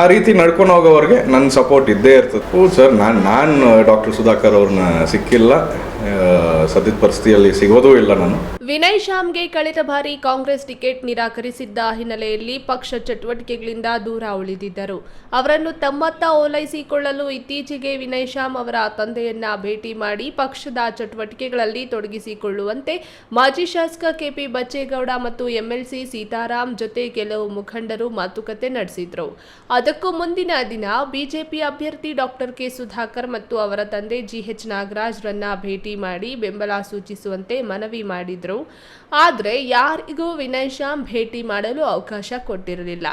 ಆ ರೀತಿ ನಡ್ಕೊಂಡು ಹೋಗೋವ್ರಿಗೆ ನನ್ನ ಸಪೋರ್ಟ್ ಇದ್ದೇ ಇರ್ತದೆ. ಸರ್, ನಾನು ನಾನು ಡಾಕ್ಟರ್ ಸುಧಾಕರ್ ಅವ್ರನ್ನ ಸಿಕ್ಕಿಲ್ಲ. ಸದ್ಯದ ಪರಿಸ್ಥಿತಿಯಲ್ಲಿ ಸಿಗೋದೂ ಇಲ್ಲ ನಾನು. ವಿನಯ್ ಶ್ಯಾಮ್ಗೆ ಕಳೆದ ಬಾರಿ ಕಾಂಗ್ರೆಸ್ ಟಿಕೆಟ್ ನಿರಾಕರಿಸಿದ್ದ ಹಿನ್ನೆಲೆಯಲ್ಲಿ ಪಕ್ಷ ಚಟುವಟಿಕೆಗಳಿಂದ ದೂರ ಉಳಿದಿದ್ದರು. ಅವರನ್ನು ತಮ್ಮತ್ತ ಓಲೈಸಿಕೊಳ್ಳಲು ಇತ್ತೀಚೆಗೆ ವಿನಯ್ ಶ್ಯಾಮ್ ಅವರ ತಂದೆಯನ್ನ ಭೇಟಿ ಮಾಡಿ ಪಕ್ಷದ ಚಟುವಟಿಕೆಗಳಲ್ಲಿ ತೊಡಗಿಸಿಕೊಳ್ಳುವಂತೆ ಮಾಜಿ ಶಾಸಕ ಕೆಪಿ ಬಚ್ಚೇಗೌಡ ಮತ್ತು ಎಂಎಲ್ಸಿ ಸೀತಾರಾಮ್ ಜೊತೆ ಕೆಲವು ಮುಖಂಡರು ಮಾತುಕತೆ ನಡೆಸಿದ್ರು. ಅದಕ್ಕೂ ಮುಂದಿನ ದಿನ ಬಿಜೆಪಿ ಅಭ್ಯರ್ಥಿ ಡಾಕ್ಟರ್ ಕೆ ಸುಧಾಕರ್ ಮತ್ತು ಅವರ ತಂದೆ ಜಿಎಚ್ ನಾಗರಾಜ್ರನ್ನ ಭೇಟಿ ಮಾಡಿ ಬೆಂಬಲ ಸೂಚಿಸುವಂತೆ ಮನವಿ ಮಾಡಿದರು. ಆದರೆ ಯಾರಿಗೂ ವಿನಯ್ ಶ್ಯಾಮ್ ಭೇಟಿ ಮಾಡಲು ಅವಕಾಶ ಕೊಟ್ಟಿರಲಿಲ್ಲ.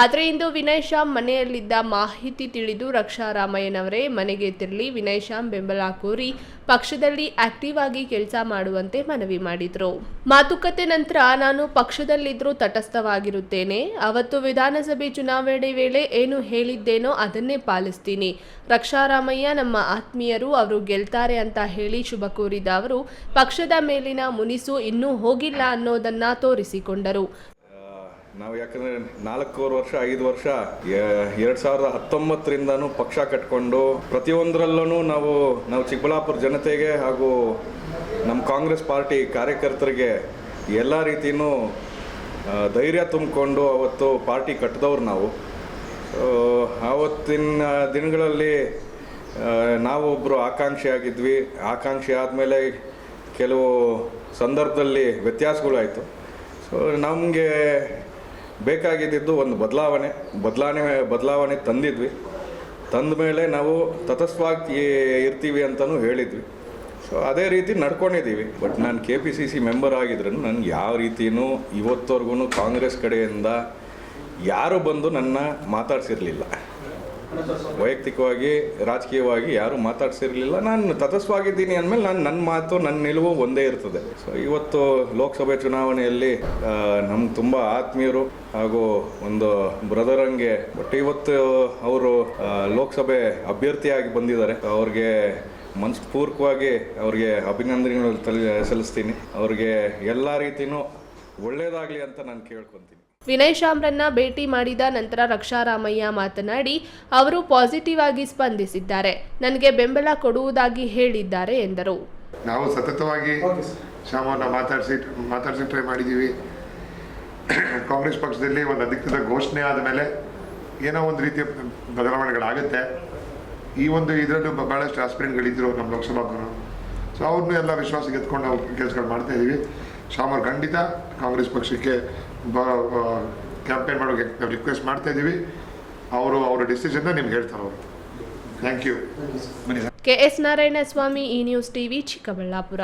ಆದರೆ ಇಂದು ವಿನಯ್ ಶ್ಯಾಮ್ ಮನೆಯಲ್ಲಿದ್ದ ಮಾಹಿತಿ ತಿಳಿದು ರಕ್ಷಾ ರಾಮಯ್ಯನವರೇ ಮನೆಗೆ ತೆರಳಿ ವಿನಯ್ ಶ್ಯಾಮ್ ಬೆಂಬಲ ಕೋರಿ ಪಕ್ಷದಲ್ಲಿ ಆಕ್ಟಿವ್ ಆಗಿ ಕೆಲಸ ಮಾಡುವಂತೆ ಮನವಿ ಮಾಡಿದ್ರು. ಮಾತುಕತೆ ನಂತರ ನಾನು ಪಕ್ಷದಲ್ಲಿದ್ದರೂ ತಟಸ್ಥವಾಗಿರುತ್ತೇನೆ. ಅವತ್ತು ವಿಧಾನಸಭೆ ಚುನಾವಣೆ ವೇಳೆ ಏನು ಹೇಳಿದ್ದೇನೋ ಅದನ್ನೇ ಪಾಲಿಸ್ತೀನಿ. ರಕ್ಷಾರಾಮಯ್ಯ, ನಮ್ಮ ಆತ್ಮೀಯರು ಅವರು ಗೆಲ್ತಾರೆ ಅಂತ ಹೇಳಿ ಶುಭ ಕೋರಿದ ಅವರು, ಪಕ್ಷದ ಮೇಲಿನ ಮುನಿಸು ಇನ್ನೂ ಹೋಗಿಲ್ಲ ಅನ್ನೋದನ್ನ ತೋರಿಸಿಕೊಂಡರು. ನಾವು ಯಾಕಂದರೆ ನಾಲ್ಕೂವರೆ ವರ್ಷ, ಐದು ವರ್ಷ ಎರಡು ಸಾವಿರದ ಹತ್ತೊಂಬತ್ತರಿಂದನೂ ಪಕ್ಷ ಕಟ್ಕೊಂಡು ಪ್ರತಿಯೊಂದರಲ್ಲೂ ನಾವು ನಾವು ಚಿಕ್ಕಬಳ್ಳಾಪುರ ಜನತೆಗೆ ಹಾಗೂ ನಮ್ಮ ಕಾಂಗ್ರೆಸ್ ಪಾರ್ಟಿ ಕಾರ್ಯಕರ್ತರಿಗೆ ಎಲ್ಲ ರೀತಿಯೂ ಧೈರ್ಯ ತುಂಬಿಕೊಂಡು ಅವತ್ತು ಪಾರ್ಟಿ ಕಟ್ಟಿದವ್ರು ನಾವು. ಆವತ್ತಿನ ದಿನಗಳಲ್ಲಿ ನಾವೊಬ್ಬರು ಆಕಾಂಕ್ಷಿ ಆಗಿದ್ವಿ. ಆಕಾಂಕ್ಷಿ ಆದಮೇಲೆ ಕೆಲವು ಸಂದರ್ಭದಲ್ಲಿ ವ್ಯತ್ಯಾಸಗಳಾಯಿತು. ಸೊ ನಮಗೆ ಬೇಕಾಗಿದ್ದು ಒಂದು ಬದಲಾವಣೆ ಬದಲಾವಣೆ ಬದಲಾವಣೆ ತಂದಿದ್ವಿ. ತಂದ ಮೇಲೆ ನಾವು ತತಸ್ವಾಗಿ ಇರ್ತೀವಿ ಅಂತಲೂ ಹೇಳಿದ್ವಿ. ಸೊ ಅದೇ ರೀತಿ ನಡ್ಕೊಂಡಿದ್ದೀವಿ. ಬಟ್ ನಾನು K P C C member ಆಗಿದ್ರೂ ನಾನು ಯಾವ ರೀತಿಯೂ ಇವತ್ತವರೆಗೂ ಕಾಂಗ್ರೆಸ್ ಕಡೆಯಿಂದ ಯಾರು ಬಂದು ನನ್ನ ಮಾತಾಡ್ಸಿರ್ಲಿಲ್ಲ. ವೈಯಕ್ತಿಕವಾಗಿ, ರಾಜಕೀಯವಾಗಿ ಯಾರು ಮಾತಾಡ್ಸಿರ್ಲಿಲ್ಲ. ನಾನು ತತಸ್ವಾಗಿದ್ದೀನಿ ಅಂದಮೇಲೆ ನಾನು ನನ್ನ ಮಾತು ನನ್ನ ನಿಲುವು ಒಂದೇ ಇರ್ತದೆ. ಸೊ ಇವತ್ತು ಲೋಕಸಭೆ ಚುನಾವಣೆಯಲ್ಲಿ ನಮ್ಗೆ ತುಂಬ ಆತ್ಮೀಯರು ಹಾಗೂ ಒಂದು ಬ್ರದರ್ ಹಂಗೆ ಬಟ್ ಇವತ್ತು ಅವರು ಲೋಕಸಭೆ ಅಭ್ಯರ್ಥಿಯಾಗಿ ಬಂದಿದ್ದಾರೆ. ಅವ್ರಿಗೆ ಮನಸ್ಪೂರ್ವಕವಾಗಿ ಅವ್ರಿಗೆ ಅಭಿನಂದನೆಗಳು ತಲೆ, ಸಲ್ಲಿಸ್ತೀನಿ. ಅವ್ರಿಗೆ ಎಲ್ಲ ರೀತಿಯೂ ಒಳ್ಳೇದಾಗಲಿ ಅಂತ ನಾನು ಕೇಳ್ಕೊಂತೀನಿ. ವಿನಯ್ ಶಾಮ್ರನ್ನ ಭೇಟಿ ಮಾಡಿದ ನಂತರ ರಕ್ಷಾರಾಮಯ್ಯ ಮಾತನಾಡಿ ಅವರು ಪಾಸಿಟಿವ್ ಆಗಿ ಸ್ಪಂದಿಸಿದ್ದಾರೆ. ನನಗೆ ಬೆಂಬಲ ಕೊಡುವುದಾಗಿ ಹೇಳಿದ್ದಾರೆ ಎಂದರು. ನಾವು ಸತತವಾಗಿ ಶ್ಯಾಮವ್ರನ್ನ ಮಾತಾಡಿಸಿ ಮಾತಾಡ್ಸಿ ಟ್ರೈ ಮಾಡಿದ್ದೀವಿ ಕಾಂಗ್ರೆಸ್ ಪಕ್ಷದಲ್ಲಿ ಒಂದು ಅಧಿಕೃತ ಘೋಷಣೆ ಆದ ಮೇಲೆ ಏನೋ ಒಂದು ರೀತಿಯ ಬದಲಾವಣೆಗಳಾಗುತ್ತೆ. ಈ ಒಂದು ಇದರಲ್ಲೂ ಭಾಳಷ್ಟು ಆಸ್ಪಿರೆಂಟ್ಗಳಿದ್ರು ನಮ್ಮ ಲೋಕಸಭಾ ಸೊ ಅವ್ರನ್ನೂ ಎಲ್ಲ ವಿಶ್ವಾಸಕ್ಕೆ ಎತ್ಕೊಂಡು ನಾವು ಕೆಲಸಗಳು ಮಾಡ್ತಾ ಶ್ಯಾಮ್ ಖಂಡಿತ ಕಾಂಗ್ರೆಸ್ ಪಕ್ಷಕ್ಕೆ ಬ ಕ್ಯಾಂಪೇನ್ ಮಾಡೋಕ್ಕೆ ನಾವು ರಿಕ್ವೆಸ್ಟ್ ಮಾಡ್ತಾ ಇದ್ದೀವಿ. ಅವರು ಅವರ ಡಿಸಿಷನ್ನ ನಿಮ್ಗೆ ಹೇಳ್ತಾರೆ ಅವರು. Thank you K S Narayana Narayanaswamy, ಈ ನ್ಯೂಸ್ ಟಿವಿ ಚಿಕ್ಕಬಳ್ಳಾಪುರ.